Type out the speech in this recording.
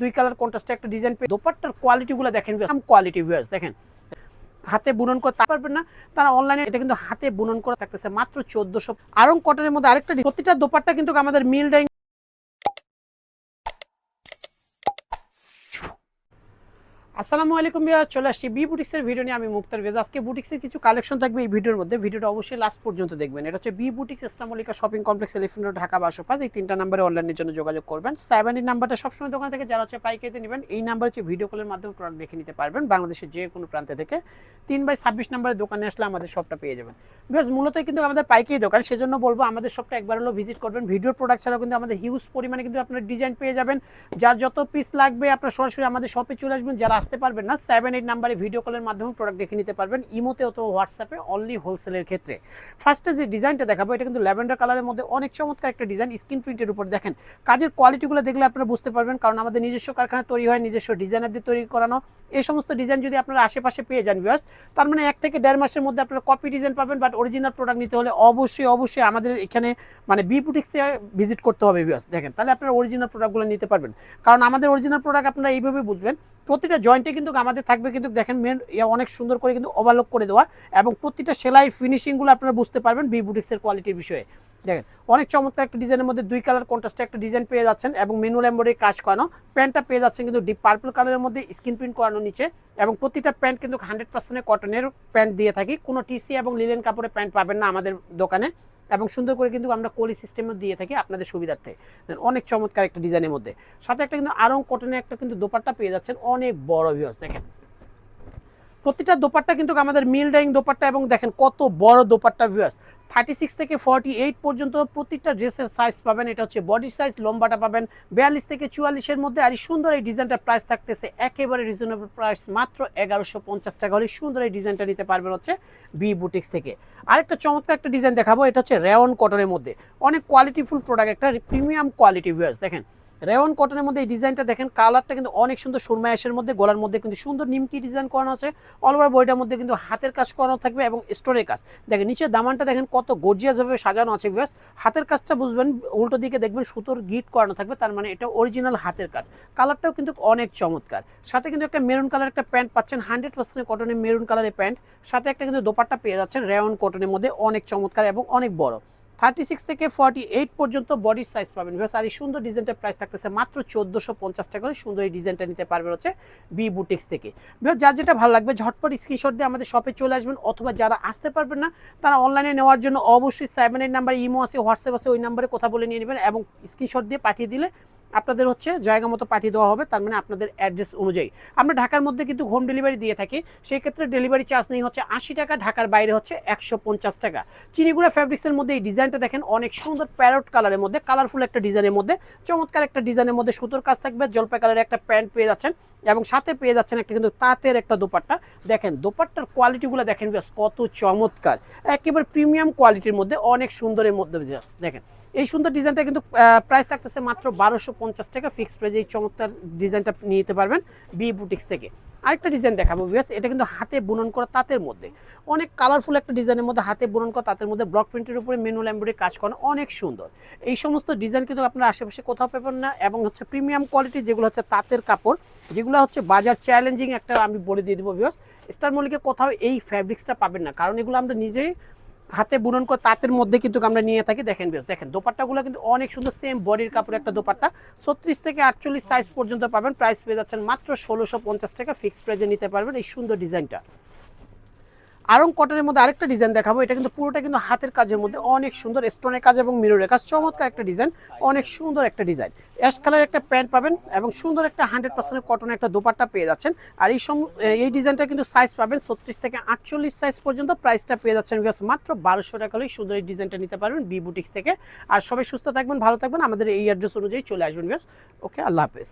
দুই কালার কন্ট্রাস্টে একটা ডিজাইন পেয়ে দোপাট্টার কোয়ালিটিগুলো দেখেন কোয়ালিটি ভিউয়ার্স দেখেন। হাতে বুনন করতে পারবেন না, তারা অনলাইনে এটা কিন্তু হাতে বুনন করে থাকতেছে মাত্র চোদ্দশো। আরং কটনের মধ্যে আরেকটা প্রতিটা দোপাট্টা কিন্তু আমাদের মিল ডাইং আসসালামু আলাইকুম ভাইয়া, চলে আসছি বি বুটিক্সের ভিডিও নিয়ে। আমি মুক্তার ভেজ আজকে বুটিক্সের কিছু কালেকশন থাকবে এই ভিডিওর মধ্যে। ভিডিওটা অবশ্যই লাস্ট পর্যন্ত দেখবেন। এটা হচ্ছে বি বুটিক্স ইসলামলিকা শপিং কমপ্লেক্স এলিফেন্ট ঢাকা বারোশো পাঁচ। এই তিনটা নাম্বারে অনলাইনের জন্য যোগাযোগ করবেন। সেভেন এই নাম্বারটা সবসময় দোকান থেকে যারা হচ্ছে পাইকারিতে নেবেন, এই নাম্বার হচ্ছে ভিডিও কলের মাধ্যমে প্রোডাক্ট দেখে নিতে পারবেন। বাংলাদেশের যে কোনো প্রান্তে থেকে তিন বাই ছাব্বিশ নাম্বারের দোকানে আসলে আমাদের শপটা পেয়ে যাবেন। বিকজ মূলত কিন্তু আমাদের পাইকারি দোকান। সেজন্য বলব আমাদের শপটা একবার হলো ভিজিট করবেন। ভিডিওর প্রোডাক্ট ছাড়াও কিন্তু আমাদের হিউজ পরিমাণে কিন্তু আপনার ডিজাইন পেয়ে যাবেন। যার যত পিস লাগবে, আপনার সরাসরি আমাদের শপে চলে আসবেন। যারা আসতে পারবেন না সেভেন এইট নাম্বারে ভিডিও কলের মাধ্যমে প্রোডাক্ট দেখে নিতে পারবেন। ইমোতে অথবা হোয়াটসঅ্যাপে অনলি হোলসেলের ক্ষেত্রে। ফার্স্টে যে ডিজাইনটা দেখাবো, এটা কিন্তু ল্যাভেন্ডার কালারের মধ্যে অনেক চমৎকার একটা ডিজাইন স্ক্রিন প্রিন্টের উপর দেখেন। কাজের কোয়ালিটিগুলো দেখলে আপনারা বুঝতে পারবেন, কারণ আমাদের নিজস্ব কারখানা তৈরি হয়, নিজস্ব ডিজাইনার দিয়ে তৈরি করানো। এই সমস্ত ডিজাইন যদি আপনারা আশেপাশে পেয়ে যান ভিউয়ার্স তার মানে এক থেকে দেড় মাসের মধ্যে আপনারা কপি ডিজাইন পাবেন বাট অরিজিনাল প্রোডাক্ট নিতে হলে অবশ্যই অবশ্যই আমাদের এখানে মানে বি বুটিক্সে ভিজিট করতে হবে ভিউয়ার্স দেখেন, তাহলে আপনারা অরিজিনাল প্রোডাক্টগুলো নিতে পারবেন। কারণ আমাদের অরিজিনাল প্রোডাক্ট আপনারা এইভাবে বুঝবেন, প্রতিটা জয়েন্টে কিন্তু আমাদের থাকবে কিন্তু দেখেন মেন অনেক সুন্দর করে কিন্তু ওভারলোক করে দেওয়া এবং প্রতিটা সেলাই ফিনিশিংগুলো আপনারা বুঝতে পারবেন বি বুটিক্সের কোয়ালিটির বিষয়ে। দেখেন, অনেক চমৎকার একটা ডিজাইনের মধ্যে দুই কালার কন্ট্রাস্টে একটা ডিজাইন পেয়ে যাচ্ছেন এবং মেনুল এম্বয়ডারি কাজ করানো। প্যান্টটা পেয়ে যাচ্ছেন কিন্তু ডিপ পার্পল কালারের মধ্যে স্ক্রিন প্রিন্ট করানো নিচে এবং প্রতিটা প্যান্ট কিন্তু হান্ড্রেড পার্সেন্ট কটনের প্যান্ট দিয়ে থাকি। কোনো টিসি এবং লিলেন কাপড়ের প্যান্ট পাবেন না আমাদের দোকানে। এবং সুন্দর করে কিন্তু আমরা কলি সিস্টেমও দিয়ে থাকি আপনাদের সুবিধার্থে। অনেক চমৎকার একটা ডিজাইনের মধ্যে। সাথে একটা কিন্তু আরং কটনের একটা কিন্তু দোপাট্টা পেয়ে যাচ্ছেন অনেক বড় ভিউস দেখেন। প্রতিটা দোপাট্টা কিন্তু আমাদের মিল ডাইং দোপাট্টা এবং দেখেন কত বড় দোপাট্টা ভিউয়ার্স থার্টি সিক্স থেকে ফর্টি এইট পর্যন্ত প্রতিটা ড্রেসের সাইজ পাবেন। এটা হচ্ছে বডি সাইজ লম্বাটা পাবেন বিয়াল্লিশ থেকে চুয়াল্লিশের মধ্যে। আর সুন্দর এই ডিজাইনটার প্রাইস থাকতেছে একেবারে রিজনেবল প্রাইস মাত্র এগারোশো পঞ্চাশ টাকা। হলে সুন্দর এই ডিজাইনটা নিতে পারবেন হচ্ছে বি বুটিক্স থেকে। আরেকটা চমৎকার একটা ডিজাইন দেখাবো, এটা হচ্ছে রেওন কটনের মধ্যে। অনেক কোয়ালিটিফুল প্রোডাক্ট একটা প্রিমিয়াম কোয়ালিটি ভিউয়ার্স দেখেন রেওয়ান কটনের মধ্যে এই ডিজাইনটা দেখেন, কালারটা কিন্তু অনেক সুন্দর সুরমায়াসের মধ্যে, গলার মধ্যে কিন্তু সুন্দর নিমকি ডিজাইন করানো আছে। অল ওভার বইটার মধ্যে কিন্তু হাতের কাজ করানো থাকবে এবং স্টোনের কাজ। দেখেন, নিচের দামানটা দেখেন কত গর্জিয়াসভাবে সাজানো আছে ভিউয়ার্স হাতের কাজটা বুঝবেন, উল্টো দিকে দেখবেন সুতোর গিট করানো থাকবে, তার মানে এটা অরিজিনাল হাতের কাজ। কালারটাও কিন্তু অনেক চমৎকার। সাথে কিন্তু একটা মেরুন কালার একটা প্যান্ট পাচ্ছেন হান্ড্রেড পার্সেন্ট কটনের মেরুন কালারের প্যান্ট সাথে একটা কিন্তু দোপাট্টা পেয়ে যাচ্ছেন রেওয়ান কটনের মধ্যে, অনেক চমৎকার এবং অনেক বড়। থার্টি সিক্স থেকে ফর্টি এইট পর্যন্ত বডির সাইজ পাবেন। বিকজ আর এই সুন্দর ডিজাইনটার প্রাইস থাকতেছে মাত্র চোদ্দোশো পঞ্চাশ টাকা করে। সুন্দর এই ডিজাইনটা নিতে পারবেন হচ্ছে বি বুটিক্স থেকে। বিকজ যার যেটা ভালো লাগবে, ঝটপট স্ক্রিনশট দিয়ে আমাদের শপে চলে আসবেন, অথবা যারা আসতে পারবেন না, তারা অনলাইনে নেওয়ার জন্য অবশ্যই সেভেন এইট নাম্বার ইমো আছে হোয়াটসঅ্যাপ আছে, ওই নাম্বারে কথা বলে নিয়ে নেবেন এবং স্ক্রিনশট দিয়ে পাঠিয়ে দিলে আপনাদের হচ্ছে জায়গা মতো পাঠিয়ে দেওয়া হবে, তার মানে আপনাদের অ্যাড্রেস অনুযায়ী। আমরা ঢাকার মধ্যে কিন্তু হোম ডেলিভারি দিয়ে থাকি, সেই ক্ষেত্রে ডেলিভারি চার্জ নেই হচ্ছে আশি টাকা, ঢাকার বাইরে হচ্ছে একশো পঞ্চাশ টাকা। চিনিগুড়া ফ্যাব্রিক্সের মধ্যে এই ডিজাইনটা দেখেন, অনেক সুন্দর প্যারট কালারের মধ্যে কালারফুল একটা ডিজাইনের মধ্যে, চমৎকার একটা ডিজাইনের মধ্যে সুতোর কাজ থাকবে, জলপাই কালারের একটা প্যান্ট পেয়ে যাচ্ছেন, এবং সাথে পেয়ে যাচ্ছেন একটা কিন্তু তাঁতের একটা দোপাট্টা। দেখেন, দোপাট্টার কোয়ালিটিগুলো দেখেন কত চমৎকার। একেবারে প্রিমিয়াম কোয়ালিটির মধ্যে, অনেক সুন্দরের মধ্যে, দেখেন। এই সুন্দর ডিজাইনটা কিন্তু প্রাইস থাকতেছে মাত্র বারোশো পঞ্চাশ টাকা। ফিক্স প্রাইস এই চমৎকার ডিজাইনটা নিয়ে নিতে পারবেন বি বুটিক্স থেকে। আরেকটা ডিজাইন দেখাবো ভিউয়ার্স এটা কিন্তু হাতে বুনন করা তাঁতের মধ্যে। অনেক কালারফুল একটা ডিজাইনের মধ্যে হাতে বুনন করা তাঁতের মধ্যে ব্লক প্রিন্টের উপরে মেনু এমব্রয়ডারি কাজ করানো অনেক সুন্দর। এই সমস্ত ডিজাইন কিন্তু আপনার আশেপাশে কোথাও পাবেন না এবং হচ্ছে প্রিমিয়াম কোয়ালিটি যেগুলো হচ্ছে তাঁতের কাপড়, যেগুলো হচ্ছে বাজার চ্যালেঞ্জিং একটা আমি বলে দিয়ে দেবো ভিউয়ার্স স্টার মলিকে কোথাও এই ফ্যাব্রিক্সটা পাবেন না, কারণ এগুলো আমরা নিজেই হাতে বুনন করে তাঁতের মধ্যে কিন্তু আমরা নিয়ে থাকি। দেখেন বেশ দেখেন, দোপাট্টাগুলো কিন্তু অনেক সুন্দর সেম বডির কাপড় একটা দোপাট্টা। ছত্রিশ থেকে আটচল্লিশ সাইজ পর্যন্ত পাবেন। প্রাইস পেয়ে যাচ্ছেন মাত্র ষোলোশো পঞ্চাশ টাকা। ফিক্সড প্রাইসে নিতে পারবেন এই সুন্দর ডিজাইনটা আরং কটনের মধ্যে আরেকটা ডিজাইন দেখাবো। এটা কিন্তু পুরোটা কিন্তু হাতের কাজের মধ্যে অনেক সুন্দর স্টোনের কাজ এবং মিররের কাজ। চমৎকার একটা ডিজাইন অনেক সুন্দর একটা ডিজাইন অ্যাশ কালার একটা প্যান্ট পাবেন এবং সুন্দর একটা হান্ড্রেড পার্সেন্ট কটনের একটা দোপাট্টা পেয়ে যাচ্ছেন। আর এই সম এই ডিজাইনটা কিন্তু সাইজ পাবেন ছত্রিশ থেকে আটচল্লিশ সাইজ পর্যন্ত। প্রাইসটা পেয়ে যাচ্ছেন বিকজ মাত্র বারোশো টাকা হলেই সুন্দর এই ডিজাইনটা নিতে পারবেন বি বুটিক্স থেকে। আর সবাই সুস্থ থাকবেন, ভালো থাকবেন। আমাদের এই অ্যাড্রেস অনুযায়ী চলে আসবেন বিকজ ওকে আল্লাহ হাফেজ।